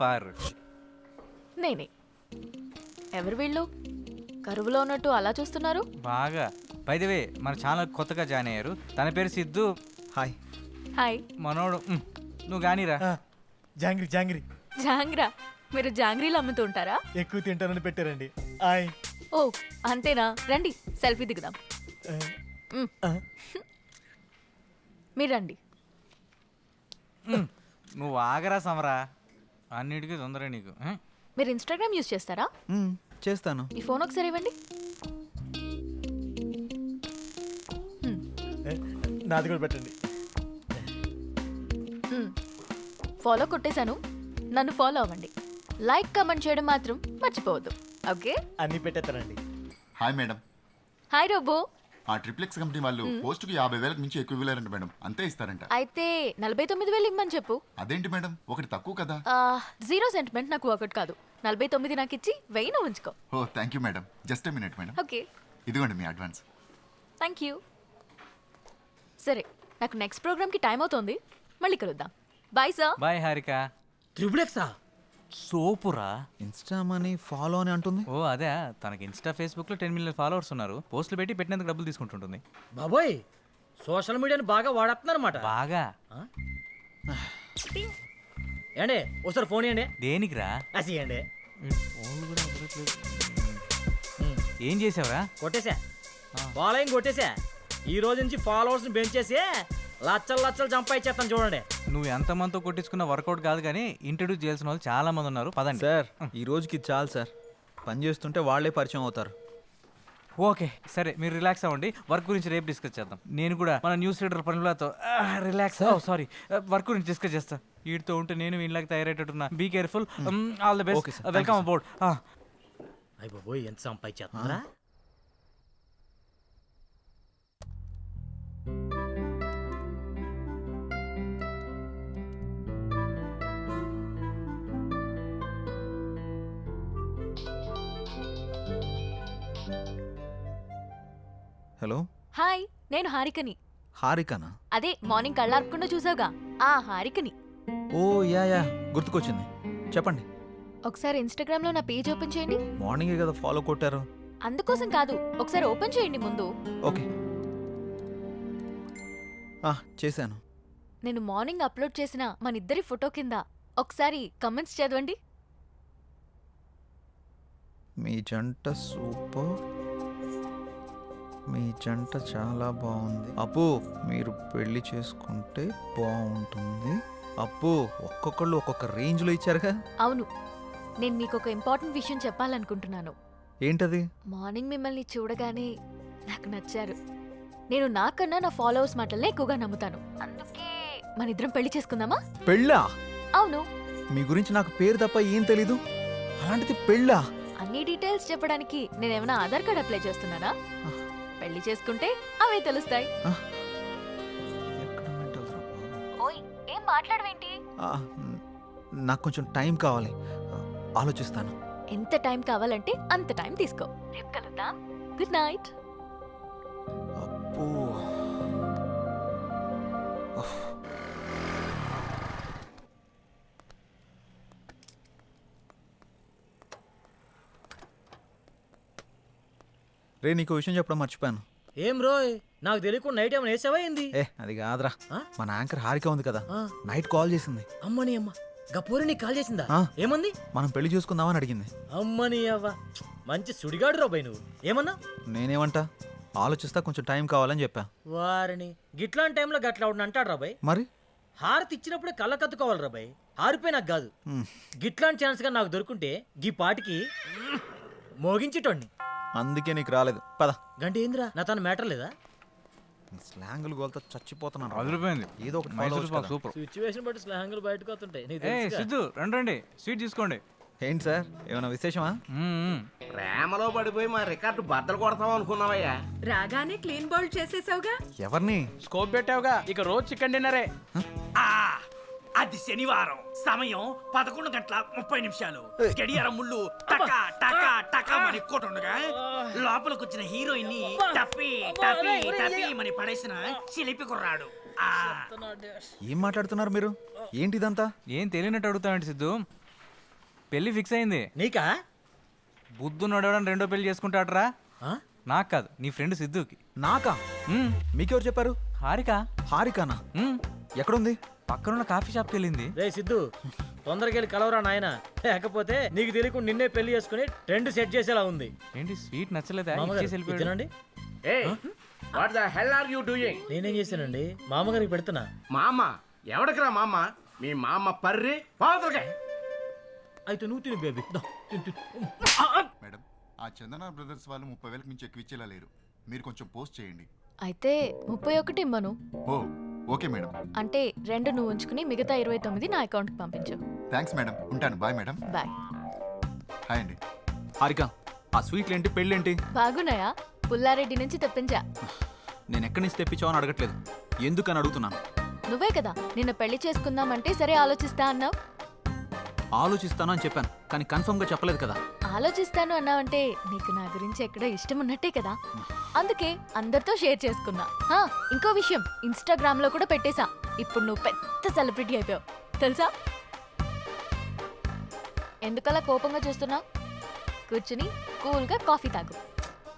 పార్ నేనే. ఎవరు వీళ్ళు? కరువులో ఉన్నట్టు అలా చూస్తున్నారు? బాగా. పైదవే మన ఛానల్ కొత్తగా జాయిన్ అయ్యారు. తన పేరు సిద్ధు. హాయ్ హాయ్ మనోడు. ఉమ్, నువ్వు కానీరా ఆ, జాంగ్రీ జాంగ్రీ. జాంగ్రా? మీరు జాంగ్రీలు అమ్ముతూ ఉంటారా? ఎక్కువ తింటానని పెట్టారండి. ఆయ్ ఓ అంతేనా? రండి సెల్ఫీ దిగుదాం. ఆ, మ్, ఆ, మీరు రండి. ఉమ్, నువ్వు ఆగరా సమరా. అన్నిటికీ తొందర నీకు? మీరు ఇన్స్టాగ్రామ్ యూజ్ చేస్తారా? మ్మ్, చేస్తాను. ఈ ఫోన్ ఒకసారి ఇవ్వండి. ఏ, నాది కూడా పెట్టండి. ఫాలో కొట్టేశాను. నన్ను ఫాలో అవ్వండి. లైక్ కమెంట్ చేయడం మాత్రం మర్చిపోవద్దు. ఓకే అన్నీ పెట్టేస్తానండి. హాయ్ మేడం హాయ్ రోబో ఆ ట్రిప్లెక్స్ కంపెనీ వాళ్ళు పోస్టుకి యాభై వేలకు మించి ఎక్కువ ఇవ్వలేరంట మేడం. అంతే ఇస్తారంట. అయితే నలభై తొమ్మిది వేలు ఇమ్మని చెప్పు. అదేంటి మేడం? ఒకటి తక్కువ కదా. ఆ, జీరో సెంటిమెంట్ నాకు ఒకటి కాదు. నలభై తొమ్మిది నాకు ఇచ్చి వెయ్యి నువ్వు ఉంచుకో. ఓ thank you madam. Just a minute madam. Okay. ఇదిగోండి మీ అడ్వాన్స్. థ్యాంక్ యూ సరే నాకు నెక్స్ట్ ప్రోగ్రామ్కి టైం అవుతోంది. మళ్ళీ కలుద్దాం. Bye sir. బాయ్ హారిక. త్రిబులెక్సా? సోపురా? ఇన్స్టా మనీ ఫాలో అని అంటుంది. ఓ అదే తనకి ఇన్స్టా ఫేస్బుక్లో టెన్ మిలియన్ ఫాలోవర్స్ ఉన్నారు. పోస్టులు పెట్టి పెట్టినందుకు డబ్బులు తీసుకుంటుంటుంది. బాబోయ్ సోషల్ మీడియాని బాగా వాడేస్తున్నారన్నమాట బాగా? ఏండి ఒకసారి ఫోన్ ఇవ్వండి దేనికిరా? అసియండి ఏం చేసావురా? కొట్టేసా ఫాలోయింగ్ కొట్టేసా ఈ రోజు నుంచి ఫాలోవర్స్ని పెంచేసి లచ్చలు లచ్చలు సంపాదించేస్తాను చూడండి. నువ్వు ఎంతమందితో కొట్టించుకున్న వర్కౌట్ కాదు కానీ ఇంట్రడ్యూస్ చేయాల్సిన వాళ్ళు చాలా మంది ఉన్నారు. పదండి. సార్ ఈ రోజుకి ఇది చాలు సార్. పని చేస్తుంటే వాళ్ళే పరిచయం అవుతారు. ఓకే సరే మీరు రిలాక్స్ అవ్వండి. వర్క్ గురించి రేపు డిస్కస్ చేద్దాం. నేను కూడా మన న్యూస్ రీడర్ పనులతో రిలాక్స్. సారీ వర్క్ గురించి డిస్కస్ చేస్తా. వీటితో ఉంటే నేను వీళ్ళకి తయారయ్యేటట్టున్నా. Be careful all the best. Welcome about. అయ్య బాబోయ్ ఎంత సంపాదించేస్తున్నారా? హలో? హాయ్ నేను హారికని. హారికనా? అదే మార్నింగ్ కళ్ళార్పకుండా చూసావుగా. ఆ హారికని. ఓ యా యా గుర్తుకొచ్చింది. చెప్పండి. ఒకసారి ఇన్స్టాగ్రామ్లో నా పేజ్ ఓపెన్ చేయండి. మార్నింగే కదా ఫాలో కొట్టారు. అందుకోసం కాదు ఒకసారి ఓపెన్ చేయండి ముందు. ఓకే. ఆ, చేశాను. నేను మార్నింగ్ అప్లోడ్ చేసిన మన ఇద్దరి ఫోటో కింద ఒకసారి కమెంట్స్ చదవండి. మీ జంట సూపర్. మీ జంట చాలా బాగుంది. అప్పు మీరు పెళ్ళి చేసుకుంటే బాగుంటుంది. అప్పు ఒక్కొక్కళ్ళు ఒక్కొక్క రేంజ్లో ఇచ్చారుగా. అవును. నేను మీకు ఒక ఇంపార్టెంట్ విషయం చెప్పాలనుకుంటున్నాను. ఏంటది? మార్నింగ్ మిమ్మల్ని చూడగానే నాకు నచ్చారు. నేను నాకన్నా నా ఫాలోవర్స్ మాటలనే ఎక్కువగా నమ్ముతాను. అందుకే మన ఇద్దరం పెళ్ళి చేసుకుందామా? పెళ్ళా? అవును. మీ గురించి నాకు పేరు తప్ప ఏం తెలీదు. అలాంటిది పెళ్ళా? అన్ని డీటెయిల్స్ చెప్పడానికి నేను ఏమైనా ఆధార్ కార్డ్ అప్లై చేస్తున్నానా? పెళ్ళి చేసుకుంటే అవే తెలుస్తాయి? ఓయ్ ఏం మాట్లాడవేంటి? నాకు కొంచెం టైం కావాలి. ఆలోచిస్తాను. ఎంత టైం కావాలంటే అంత టైం తీసుకో. రేపు కలుద్దాం. Good night. అప్పు రే నీకు విషయం చెప్పడం మర్చిపోయాను. ఏం రోయ్? నాకు తెలియకుండా నైట్ ఏమైనా వేసావా ఏంది? ఏ అది కాదురా. ఆ? మన యాంకర్ హారిక ఉంది కదా. ఆ, నైట్ కాల్ చేసింది. అమ్మని అమ్మ. గపూరి నీకు కాల్ చేసిందా? ఆ. ఏమంది? మనం పెళ్ళి చూసుకుందామని అడిగింది. అమ్మని అవ్వ. మంచి సుడిగాడు రాబాయ్ నువ్వు. ఏమన్నా? నేనేమంటా? ఆలోచిస్తా కొంచెం టైం కావాలని చెప్పా. వారిని గిట్లాంటి టైంలో గట్లా అవును అంటాడు రాబాయ్ మరి? హారతి ఇచ్చినప్పుడే కళ్ళ కత్తుకోవాలి రాబాయ్ హారిపోయి నాకు కాదు గిట్లాంటి ఛాన్స్గా నాకు దొరుకుంటే గీ పాటికి మోగించేటోడిని. అందుకే నీకు రాలేదు. పద. గంట ఏందిరా నా తన మ్యాటర్ లేదా? స్లాంగులు గోల్తో చచ్చిపోతున్నాను. అదిరిపోయింది. ఏదో ఒకటి follow మైసూర్ అవ్వచ్చు పాక్ కదా. సూపర్. సిచ్యువేషన్ బట్టి బయటకు వస్తుంటాయి. నీకు ఏ తెలుసుగా. సిద్ధు రండి రండి. స్వీట్ తీసుకోండి. ఏంటి సార్? ఏమైనా విశేషమా? మ్మ్, మ్మ్. ప్రేమలో పడిపోయి మా రికార్డు బద్దలు కొడతాం అనుకున్నావయ్యా. రాగానే క్లీన్ బౌల్ చేసేసావుగా? ఎవరిని? స్కోప్ పెట్టావుగా. ఇక రోజు చికెన్ డిన్నరే. ఆ! అది శనివారం. సమయం పదకొండు గంటల ముప్పై నిమిషాలు. గడియారం ముళ్ళు టకా టకా టకా కొట్టుండగా లోపలికి వచ్చిన హీరోయిన్ని టప్పి టప్పి టప్పి మని పడేసిన చిలిపి కుర్రాడు. ఆ. ఏం మాట్లాడుతున్నారు మీరు? ఏంటి ఇదంతా ఏం తెలియనట్టు అడుగుతావండి సిద్ధు. పెళ్ళి ఫిక్స్ అయింది. నీకా? బుద్ధు నడవడం రెండో పెళ్ళి చేసుకుంటాడరా? ఆ? నాకు కాదు నీ ఫ్రెండ్ సిద్ధుకి. నాకా. మీకెవరు చెప్పారు? హారిక. హారికానా. ఎక్కడుంది? పక్కనున్న కాఫీ షాప్కి వెళ్ళింది. రే సిద్ధు తొందరగా వెళ్ళి కలవరా నాయన? లేకపోతే నీకు తెలియకుండా నిన్నే పెళ్ళి చేసుకుని ట్రెండ్ సెట్ చేసేలా ఉంది. ఏంటి స్వీట్ నచ్చలేదా? మామగారు, ఇచ్చేసి ఇది వెళ్ళిపోయాడు. తినండి ఏ what the hell are you doing? నేనేం చేశానండి మామగారికి పెడుతున్నా. మా అమ్మ ఎవడికిరా మా అమ్మ మీ మా అమ్మ పర్రి పాదులుగా అయితే నువ్వు తిని బేబీ. దా, తిను, తిను. మేడం ఆ చందన బ్రదర్స్ వాళ్ళు ముప్పై వేలకు మించి ఎక్కువ ఇచ్చేలా లేరు. మీరు కొంచెం పోస్ట్ చేయండి. అయితే ముప్పై ఒకటి ఇమ్మను. ఓ ఓకే మేడం. అంటే రెండు నువ్వు ఉంచుకుని మిగతా ఇరవై తొమ్మిది నా అకౌంట్కి పంపించు. Thanks madam. ఉంటాను. Bye madam. బాయ్. హాయ్ అండి. హారిక ఆ స్వీట్లేంటి పెళ్ళేంటి? బాగున్నాయా? పుల్లారెడ్డి నుంచి తెప్పించా. నేను ఎక్కడి నుంచి తెప్పించావని అడగట్లేదు. ఎందుకని అడుగుతున్నాను? నువ్వే కదా నిన్న పెళ్ళి చేసుకుందామంటే సరే ఆలోచిస్తా అన్నావు. ఆలోచిస్తాను అని చెప్పాను కానీ కన్ఫర్మ్గా చెప్పలేదు కదా. ఆలోచిస్తాను అన్నావంటే నీకు నా గురించి ఎక్కడో ఇష్టం ఉన్నట్టే కదా. అందుకే అందరితో షేర్ చేసుకున్నా. హా, ఇంకో విషయం ఇన్స్టాగ్రామ్లో కూడా పెట్టేశా. ఇప్పుడు నువ్వు పెద్ద సెలబ్రిటీ అయిపోయావు. తెలుసా? ఎందుకలా కోపంగా చూస్తున్నావు? కూర్చుని కూల్గా కాఫీ తాగు.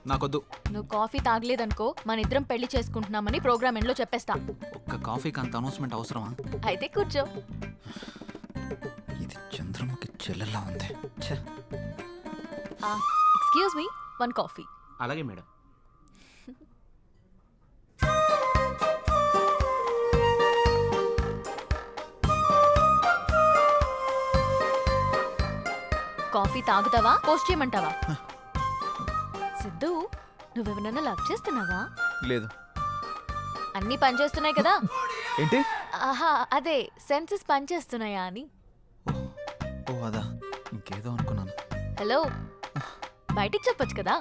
నాకొద్దు. నువ్వు కాఫీ తాగలేదనుకో మన ఇద్దరం పెళ్ళి చేసుకుంటున్నామని ప్రోగ్రామ్ ఎండ్లో చెప్పేస్తా. ఒక్క కాఫీకి అంత అనౌన్స్మెంట్ అవసరమా? అయితే కూర్చో. ఇది చంద్రముఖి చెల్లెలా ఉంది. ఛే. ఎక్స్క్యూజ్ మీ వన్ కాఫీ అలాగే మేడం. కాఫీ తాగుతావా? పోస్ట్ చేయమంటావా? సిద్ధు నువ్వెవరన్నా లవ్ చేస్తున్నావా? లేదు. అన్నీ పనిచేస్తున్నాయి కదా. ఏంటి? ఆహా అదే సెన్సెస్ పనిచేస్తున్నాయా అని. ఓ అదా. ఇంకేదో అనుకున్నాను. హలో బయటికి చెప్పొచ్చు కదా?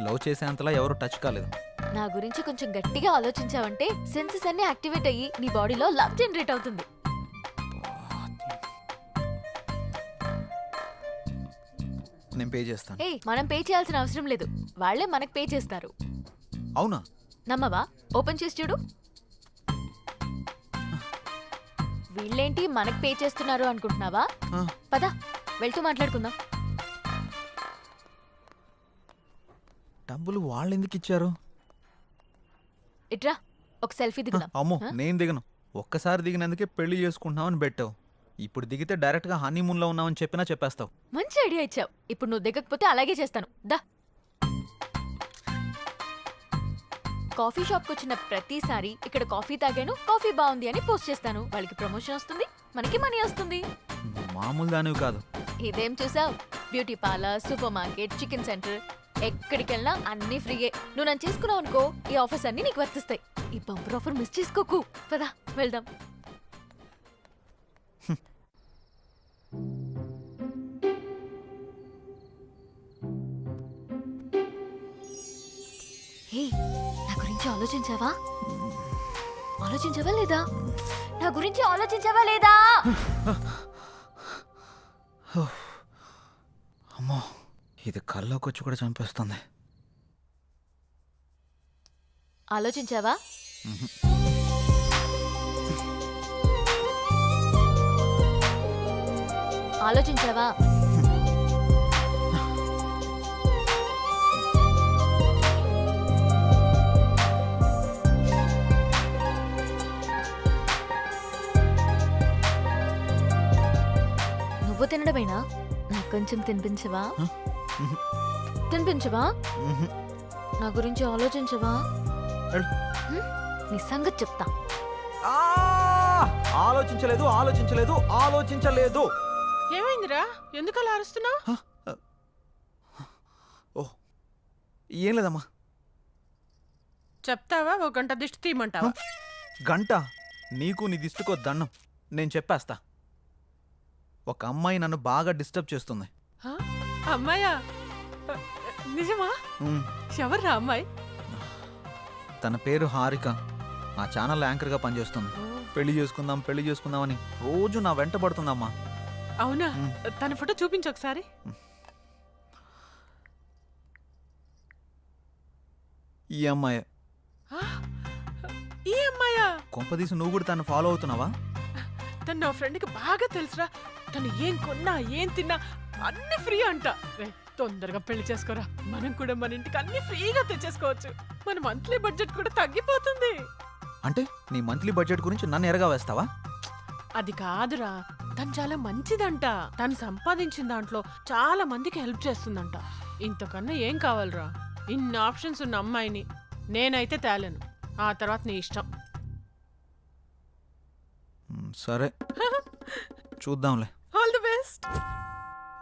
లవ్ చేసేంతలా ఎవరు టచ్ కాలేదు. నా గురించి కొంచెం గట్టిగా ఆలోచించావంటే సెన్సెస్ అన్ని యాక్టివేట్ అయ్యి నీ బాడీలో లవ్ జనరేట్ అవుతుంది. నేను పే చేస్తాను. ఏ మనం పే చేయాల్సిన అవసరం లేదు. వాళ్ళే మనకు పే చేస్తారు. అవునా? నమ్మవా? ఓపెన్ చేసి చూడు. వీళ్ళేంటి మనకు పే చేస్తున్నారు అనుకుంటున్నావా? పద వెళ్తూ మాట్లాడుకుందాం. డబ్బులు వాళ్ళు ఎందుకు ఇచ్చారు ఇట్రా ఒక సెల్ఫీ దిగుదాం. అమ్మో? నేను దిగను. ఒక్కసారి దిగినందుకే పెళ్ళి చేసుకుంటున్నామని పెట్టావు. ఇప్పుడు దిగితే డైరెక్ట్గా హనీమూన్లో ఉన్నామని చెప్పినా చెప్పేస్తావు. మంచి ఐడియా ఇచ్చావు. ఇప్పుడు నువ్వు దిగకపోతే అలాగే చేస్తాను. దా. కాఫీ షాప్కి వచ్చిన ప్రతిసారి ఇక్కడ కాఫీ తాగాను కాఫీ బాగుంది అని పోస్ట్ చేస్తాను. వాళ్ళకి ప్రమోషన్ వస్తుంది మనకి మనీ వస్తుంది. మామూలు దానివి కాదు. ఇదేం చూసావు? Beauty parlour supermarket chicken centre. ఎక్కడికి వెళ్ళినా అన్ని ఫ్రీయే. నువ్వు నన్ను చేసుకున్నావు అనుకో ఈ ఆఫర్స్ అన్ని నీకు వర్తిస్తాయి. ఈ బంపర్ ఆఫర్ మిస్ చేసుకోకు. పదా వెళ్దాం. హే నా గురించి ఆలోచించావా? ఆలోచించావా లేదా? నా గురించి ఆలోచించావా లేదా? అమ్మో. ఇది కల్లోకి వచ్చి కూడా చంపేస్తుంది. ఆలోచించావా? ఆలోచించావా? నువ్వు తినడమేనా? నాకు కొంచెం తినిపించవా. తినిపించవా. నా గురించి ఆలోచించవా? నీ సంగతి చెప్తా! ఆలోచించలేదు ఆలోచించలేదు ఆలోచించలేదు. ఏమైందిరా? ఎందుకు అలా అరుస్తున్నావు ఓ ఏం లేదమ్మా. చెప్తావా? ఒక గంట దిష్టి తీయమంటావా? గంట? నీకు నీ దిష్టికో దండం. నేను చెప్పేస్తా. ఒక అమ్మాయి నన్ను బాగా డిస్టర్బ్ చేస్తుంది. హ? అమ్మాయా నిజమా? ఉమ్, ఎవర్రా అమ్మాయి? తన పేరు హారిక. ఆ ఛానల్ యాంకర్గా పనిచేస్తుంది. పెళ్ళి చేసుకుందాం పెళ్ళి చేసుకుందామని రోజు నా వెంట పడుతుందమ్మా. అవునా? మ్. తన ఫోటో చూపించు ఒకసారి. ఈ అమ్మాయి. ఆ? ఈ అమ్మాయా? కొంపదీసి నువ్వు కూడా తను ఫాలో అవుతున్నావా? తను నా ఫ్రెండ్కి బాగా తెలుసురా. తను ఏం కొన్నా ఏం తిన్నా అన్ని ఫ్రీ అంట. తొందరగా పెళ్ళి చేసుకోరా. మనం కూడా మన ఇంటికి అన్ని ఫ్రీగా తెచ్చేసుకోవచ్చు. మన మంత్లీ బడ్జెట్ కూడా తగ్గిపోతుంది. అంటే నీ మంత్లీ బడ్జెట్ గురించి నన్ను ఎరగా వేస్తావా? అది కాదురా. తను చాలా మంచిదంట. తను సంపాదించిన దాంట్లో చాలా మందికి హెల్ప్ చేస్తుందంట. ఇంతకన్నా ఏం కావాలరా? ఇన్ని ఆప్షన్స్ ఉన్న అమ్మాయిని నేనైతే తేలేను. ఆ తర్వాత నీ ఇష్టం. సరే. చూద్దాంలే. All the best.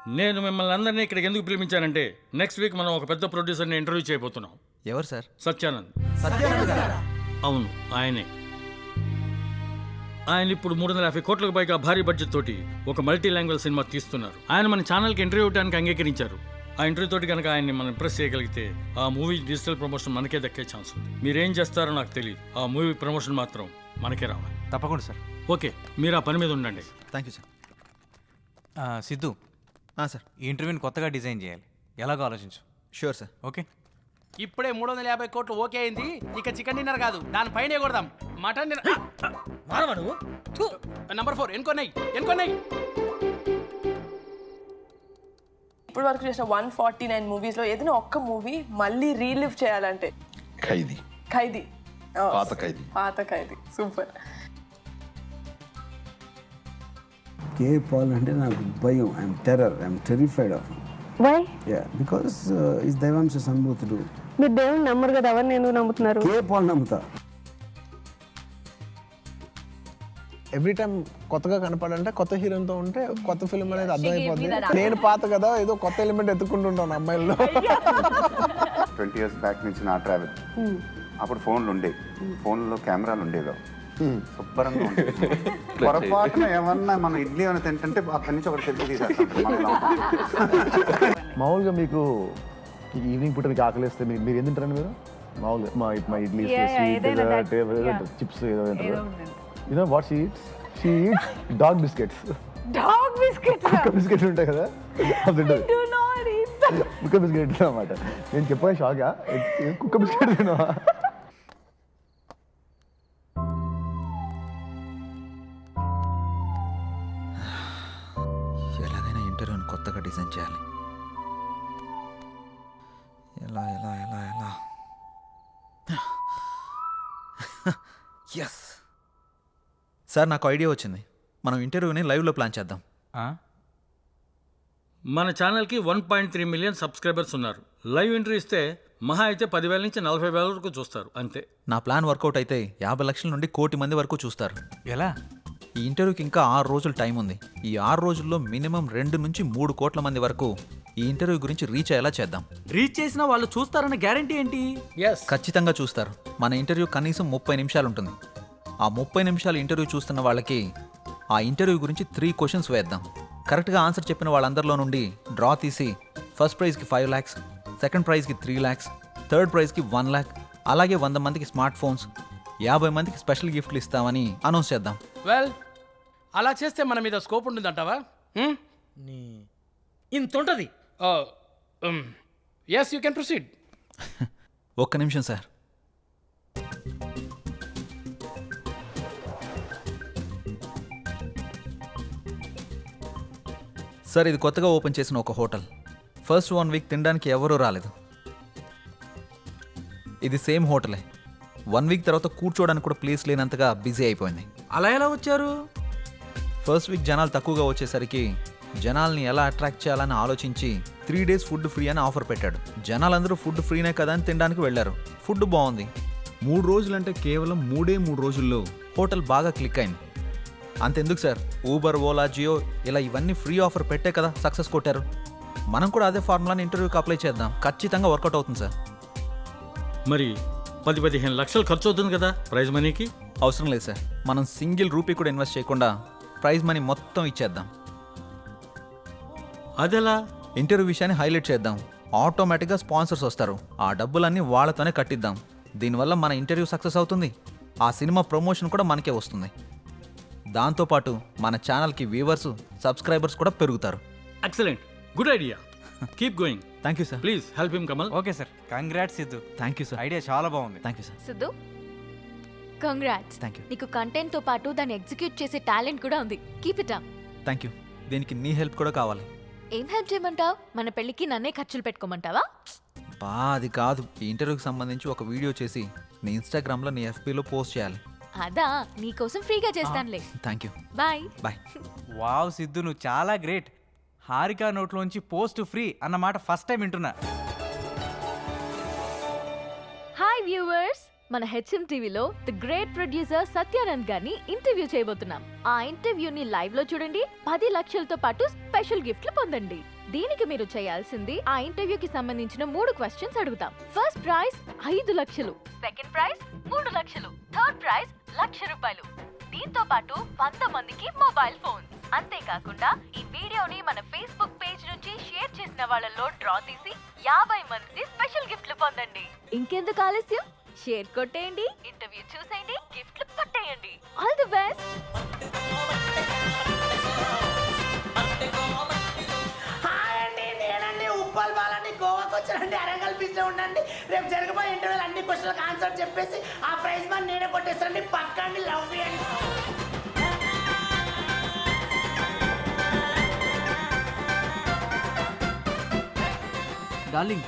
నేను మిమ్మల్ని అందరినీ ఇక్కడికి ఎందుకు పిలిపించానంటే నెక్స్ట్ వీక్ మనం ఒక పెద్ద ప్రొడ్యూసర్ని ఇంటర్వ్యూ చేయబోతున్నాం. ఎవరు సార్? సత్యానంద్? అవును ఆయనే. ఆయన ఇప్పుడు మూడు వందల యాభై కోట్లకు పైగా భారీ బడ్జెట్ తోటి ఒక మల్టీ లాంగ్వేజ్ సినిమా తీస్తున్నారు. ఆయన మన ఛానల్కి ఇంటర్వ్యూ ఇవ్వడానికి అంగీకరించారు. ఆ ఇంటర్వ్యూ తోటి కనుక ఆయన్ని మనం ఇంప్రెస్ చేయగలిగితే ఆ మూవీ డిజిటల్ ప్రమోషన్ మనకే దక్కే ఛాన్స్ ఉంది. మీరేం చేస్తారో నాకు తెలియదు ఆ మూవీ ప్రమోషన్ మాత్రం మనకే రావాలి. తప్పకుండా సార్. ఓకే మీరు ఆ పని మీద ఉండండి. Thank you sir Siddhu sir. ఈ ఇంటర్వ్యూని కొత్తగా డిజైన్ చేయాలి. ఎలాగో ఆలోచించు. Sure sir. ఓకే? ఇప్పుడే మూడు వందల యాభై కోట్లు ఓకే అయింది. ఇక చికెన్ డిన్నర్ కాదు. దానిపైనే కొడదాం మటన్ డిన్నర్. నంబర్ ఫోర్ ఎన్కొన్నాయి ఎన్కొన్నాయి ఇప్పుడు వరకు చేసిన వన్ ఫార్టీ నైన్ మూవీస్లో ఏదైనా ఒక్క మూవీ మళ్ళీ రీలివ్ చేయాలంటే ఖైదీ. ఖైదీ. పాత ఖైదీ. పాత ఖైదీ. సూపర్. కే పాల్ అంటే నాకు భయం. I'm terror I'm terrified of why yeah because is దైవాంశ సంభూతుడు మీరు దేవుని నమ్మరు కదా ఎవరిని ఎందుకు నమ్ముతున్నారు? కే పాల్ నమ్ముతా. ఎవ్రీ టైం కొత్తగా కనపడాలంటే కొత్త హీరోతో ఉంటే కొత్త ఫిల్మ్ అనేది అర్థమైపోద్ది. నేను పాత కదా ఏదో కొత్త ఎలిమెంట్ ఎత్తుకుంటుంటాను అమ్మాయిల్లో. ట్వంటీ ఇయర్స్ బ్యాక్ నుంచి నా ట్రావెల్ అప్పుడు ఫోన్లు ఉండేవి ఫోన్లో కెమెరాలు ఉండేవి. శుభ్రంగా ఉండేది పొరపాటున ఏమన్నా మన ఇడ్లీ ఏమైనా తింటుంటే అక్కడి నుంచి ఒకటి సెల్ఫీ తీసేస్తాం మామూలుగా మీకు ఈవినింగ్ పూట మీకు ఆకలిస్తే మీరు మీరు ఏం తింటారండి మీరు? మామూలుగా మా మా ఇడ్లీ స్వీట్ చిప్స్ ఏదో తింటారు you know what she eats she eats dog biscuits dog biscuits కుక్క బిస్కెట్స్ ఉంటాయి కదా? అది తింటది. కుక్క బిస్కెట్ అన్నమాట. నేను చెప్పగా షాకా కుక్క బిస్కెట్ తినవా? సార్ నాకు ఐడియా వచ్చింది. మనం ఇంటర్వ్యూని లైవ్లో ప్లాన్ చేద్దాం. ఆ? మన ఛానల్కి one point three million subscribers ఉన్నారు. లైవ్ ఎంట్రీ ఇస్తే మహా అయితే పదివేల నుంచి నలభై వేల వరకు చూస్తారు అంతే. నా ప్లాన్ వర్కౌట్ అయితే యాభై లక్షల నుండి కోటి మంది వరకు చూస్తారు. ఎలా? ఈ ఇంటర్వ్యూకి ఇంకా ఆరు రోజులు టైం ఉంది. ఈ ఆరు రోజుల్లో మినిమం రెండు నుంచి మూడు కోట్ల మంది వరకు ఈ ఇంటర్వ్యూ గురించి రీచ్ అయ్యేలా చేద్దాం. రీచ్ చేసిన వాళ్ళు చూస్తారన్న గ్యారంటీ ఏంటి? ఖచ్చితంగా చూస్తారు. మన ఇంటర్వ్యూ కనీసం ముప్పై నిమిషాలు ఉంటుంది. ఆ ముప్పై నిమిషాలు ఇంటర్వ్యూ చూస్తున్న వాళ్ళకి ఆ ఇంటర్వ్యూ గురించి త్రీ క్వశ్చన్స్ వేద్దాం. కరెక్ట్గా ఆన్సర్ చెప్పిన వాళ్ళందరిలో నుండి డ్రా తీసి ఫస్ట్ ప్రైజ్కి ఫైవ్ ల్యాక్స్ సెకండ్ ప్రైజ్కి త్రీ ల్యాక్స్ థర్డ్ ప్రైజ్కి వన్ ల్యాక్ అలాగే వంద మందికి స్మార్ట్ ఫోన్స్ యాభై మందికి స్పెషల్ గిఫ్ట్లు ఇస్తామని అనౌన్స్ చేద్దాం. వెల్ అలా చేస్తే మన మీద స్కోప్ ఉంటుందంటావా? నీ ఇంత ఉంటది. ఎస్ యూ కెన్ ప్రొసీడ్ ఒక్క నిమిషం సార్ సార్ ఇది కొత్తగా ఓపెన్ చేసిన ఒక హోటల్. ఫస్ట్ వన్ వీక్ తినడానికి ఎవరూ రాలేదు. ఇది సేమ్ హోటలే. వన్ వీక్ తర్వాత కూర్చోవడానికి కూడా ప్లేస్ లేనంతగా బిజీ అయిపోయింది. అలా ఎలా వచ్చారు? ఫస్ట్ వీక్ జనాలు తక్కువగా వచ్చేసరికి జనాల్ని ఎలా అట్రాక్ట్ చేయాలని ఆలోచించి త్రీ డేస్ ఫుడ్ ఫ్రీ అని ఆఫర్ పెట్టాడు. జనాలందరూ ఫుడ్ ఫ్రీనే కదా అని తినడానికి వెళ్ళారు. ఫుడ్ బాగుంది. మూడు రోజులంటే కేవలం మూడే మూడు రోజుల్లో హోటల్ బాగా క్లిక్ అయింది. అంతెందుకు సార్? ఊబర్ ఓలా జియో ఇలా ఇవన్నీ ఫ్రీ ఆఫర్ పెట్టే కదా సక్సెస్ కొట్టారు. మనం కూడా అదే ఫార్ములాని ఇంటర్వ్యూకి అప్లై చేద్దాం. ఖచ్చితంగా వర్కౌట్ అవుతుంది సార్. మరి పది పదిహేను లక్షలు ఖర్చు అవుతుంది కదా ప్రైజ్ మనీకి? అవసరం లేదు సార్. మనం సింగిల్ రూపీ కూడా ఇన్వెస్ట్ చేయకుండా ప్రైజ్ మనీ మొత్తం ఇచ్చేద్దాం. అదెలా? ఇంటర్వ్యూ విషయాన్ని హైలైట్ చేద్దాం. ఆటోమేటిక్గా స్పాన్సర్స్ వస్తారు. ఆ డబ్బులన్నీ వాళ్ళతోనే కట్టిద్దాం. దీనివల్ల మన ఇంటర్వ్యూ సక్సెస్ అవుతుంది. ఆ సినిమా ప్రమోషన్ కూడా మనకే వస్తుంది. దాంతోపాటు మన ఛానల్కి వ్యూవర్స్ సబ్స్క్రైబర్స్ కూడా పెరుగుతారు. Excellent good idea keep going thank you sir please help him Kamal okay sir congrats Siddhu thank you sir idea చాలా బాగుంది. Thank you sir Siddhu congrats thank you నీకు కంటెంట్తో పాటు దాన్ని ఎగ్జిక్యూట్ చేసే టాలెంట్ కూడా ఉంది. Keep it up thank you దీనికి నీ హెల్ప్ కూడా కావాలి. ఏం హెల్ప్ చేయమంటావు? మన పెళ్ళికి నన్నే ఖర్చులు పెట్టుకోమంటావా? బా అది కాదు. ఈ ఇంటర్వ్యూకి సంబంధించి ఒక వీడియో చేసి నీ ఇన్స్టాగ్రామ్లో నీ ఎఫ్బీలో పోస్ట్ చేయాలి. అదా నీకోసం ఫ్రీగా చేస్తానులే. Thank you bye bye wow Siddhu నువ్వు చాలా గ్రేట్. హారికా నోట్లోంచి పోస్ట్ ఫ్రీ అన్నమాట ఫస్ట్ టైం వింటున్నా. హాయ్ వ్యూవర్స్ మన హెచ్ఎం టీవీలో ది గ్రేట్ ప్రొడ్యూసర్ సత్యానంద్ గారిని ఇంటర్వ్యూ చేయబోతున్నాం. ఆ ఇంటర్వ్యూని లైవ్లో చూడండి. పది లక్షలతో పాటు స్పెషల్ గిఫ్ట్లు పొందండి. దీనికి మీరు చేయాల్సింది ఆ ఇంటర్వ్యూకి సంబంధించిన మూడు క్వశ్చన్స్ అడుగుతాం. ఫస్ట్ ప్రైజ్ ఐదు లక్షలు. సెకండ్ ప్రైజ్ మూడు లక్షలు. థర్డ్ ప్రైజ్ లక్ష రూపాయలు. దీంతో పాటు వంద మందికి మొబైల్ ఫోన్ అంతేకాకుండా ఈ వీడియోని మన ఫేస్బుక్ పేజ్ నుంచి షేర్ చేసిన వాళ్ళలో డ్రా తీసి యాభై మందికి స్పెషల్ గిఫ్ట్లు పొందండి. ఇంకెందుకు ఆలస్యం? షేర్ కొట్టేయండి. ఇంటర్వ్యూ చూసేయండి. గిఫ్ట్లు పట్టేయండి ఆల్ ది బెస్ట్ ఉప్పల్ బాలండి గోవాకి వచ్చానండి అరంగల్ బీచ్లో ఉండండి. రేపు జరగబోయే ఇంటర్వ్యూలు అన్ని క్వశ్చన్లకు ఆన్సర్ చెప్పేసి ఆ ప్రైజ్ మనీ నేనే కొట్టేస్తానండి. పక్కండి లవ్ చేయండి డార్లింగ్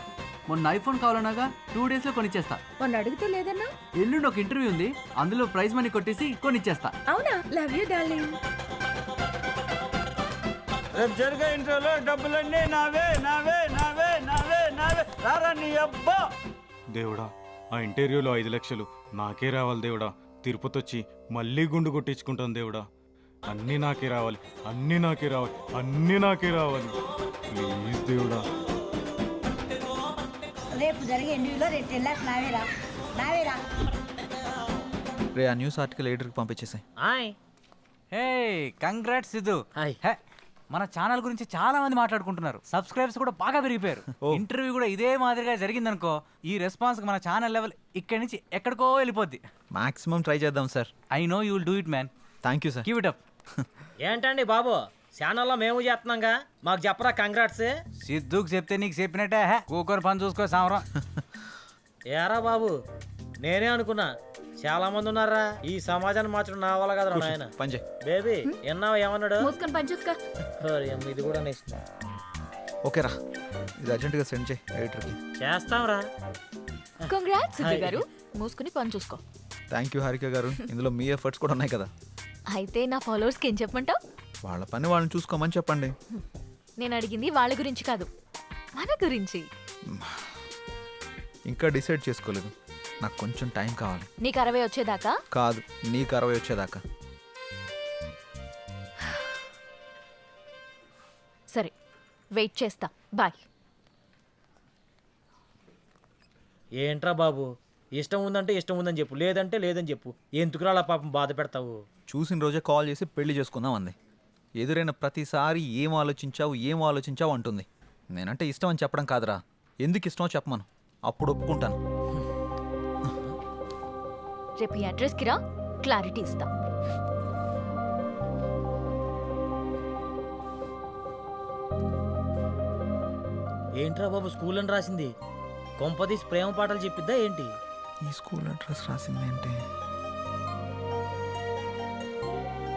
మొన్న ఐఫోన్ కావాలన్నాగా టూ డేస్లో కొనిచ్చేస్తా. మొన్న అడిగితే లేదన్నా? ఎల్లుండి ఒక ఇంటర్వ్యూ ఉంది. అందులో ప్రైజ్ మనీ కొట్టేసి కొనిచ్చేస్తా. అవునా? లవ్ యూ డార్లింగ్ రేపు జరిగే ఇంటర్వ్యూలో డబ్బులన్నీ నావే నావే రారా నీ అబ్బా దేవుడా ఆ ఇంటర్వ్యూలో ఐదు లక్షలు నాకే రావాలి దేవుడా. తిరుపతి వచ్చి మళ్ళీ గుండు కొట్టించుకుంటాను దేవుడా. అన్నీ నాకే రావాలి అన్నీ నాకే రావాలి అన్నీ నాకే రావాలి. ప్లీజ్ దేవుడా. రేపు జరిగే ఇంటర్వ్యూలో రేపు టెన్ లాక్స్ నావేరా నావేరా రే. ఆ న్యూస్ ఆర్టికల్ ఎడిటర్కి పంపించేసాయి. Hi hey congrats Siddhu. Hi hey మన ఛానల్ గురించి చాలా మంది మాట్లాడుకుంటున్నారు. సబ్స్క్రైబ్స్ కూడా బాగా పెరిగిపోయారు. ఇంటర్వ్యూ కూడా ఇదే మాదిరిగా జరిగిందనుకో ఈ రెస్పాన్స్ మన ఛానల్ లెవెల్ ఇక్కడి నుంచి ఎక్కడికో వెళ్ళిపోద్ది. మాక్సిమం ట్రై చేద్దాం sir. I know you will do it man thank you sir keep it up ఏంటండి బాబు? ఛానల్లో మేము చేస్తున్నాంగా. మాకు చెప్పరా కంగ్రాట్స్ సిద్ధుకు చెప్తే నీకు చెప్పినట్టే హే కూకొని పని చూసుకో సామరం. ఏరా బాబు? నేనే అనుకున్నా చాలా మంది ఉన్నారా ఈ సమాజాన్ని మార్చడం నా వల్ల కదరా నాయన. పని చేయి. బేబీ విన్నావా ఏమన్నాడు? మూసుకొని పని చూసుకో. అమ్మ, ఇది కూడా నెక్స్ట్ ఓకే రా ఇది అర్జెంటుగా సెండ్ చేయి ఎడిటర్కి. చేస్తాంరా కంగ్రాట్స్ సిద్ధు. గారు. మూసుకుని పని చూసుకో. థ్యాంక్ యూ హారిక గారు. ఇందులో మీ ఎఫర్ట్స్ కూడా ఉన్నాయి కదా. అయితే నా ఫాలోవర్స్కి ఏం చెప్పమంటావు? వాళ్ళ పని వాళ్ళని చూసుకోమని చెప్పండి. నేను అడిగింది వాళ్ళ గురించి కాదు మన గురించి. ఇంకా డిసైడ్ చేసుకోలేదు. నాకు కొంచెం టైం కావాలి. నీకు అరవై వచ్చేదాకా? కాదు నీకు అరవై వచ్చేదాకా. సరే వెయిట్ చేస్తా. బాయ్. ఏంట్రా బాబు? ఇష్టం ఉందంటే ఇష్టం ఉందని చెప్పు లేదంటే లేదని చెప్పు. ఎందుకురా అలా పాపం బాధ పెడతావు? చూసిన రోజే కాల్ చేసి పెళ్ళి చేసుకుందాం అంది. ఎదురైన ప్రతిసారి ఏం ఆలోచించావు ఏం ఆలోచించావు అంటుంది. నేనంటే ఇష్టం అని చెప్పడం కాదురా. ఎందుకు ఇష్టమో చెప్పమను. అప్పుడు ఒప్పుకుంటాను. రేపు ఈ అడ్రస్కి రా క్లారిటీ ఇస్తా. ఏంట్రా బాబు స్కూల్ అని రాసింది? కొంపదీసి ప్రేమ పాటలు చెప్పిద్దా ఏంటి? ఈ స్కూల్ అడ్రస్ రాసింది ఏంటి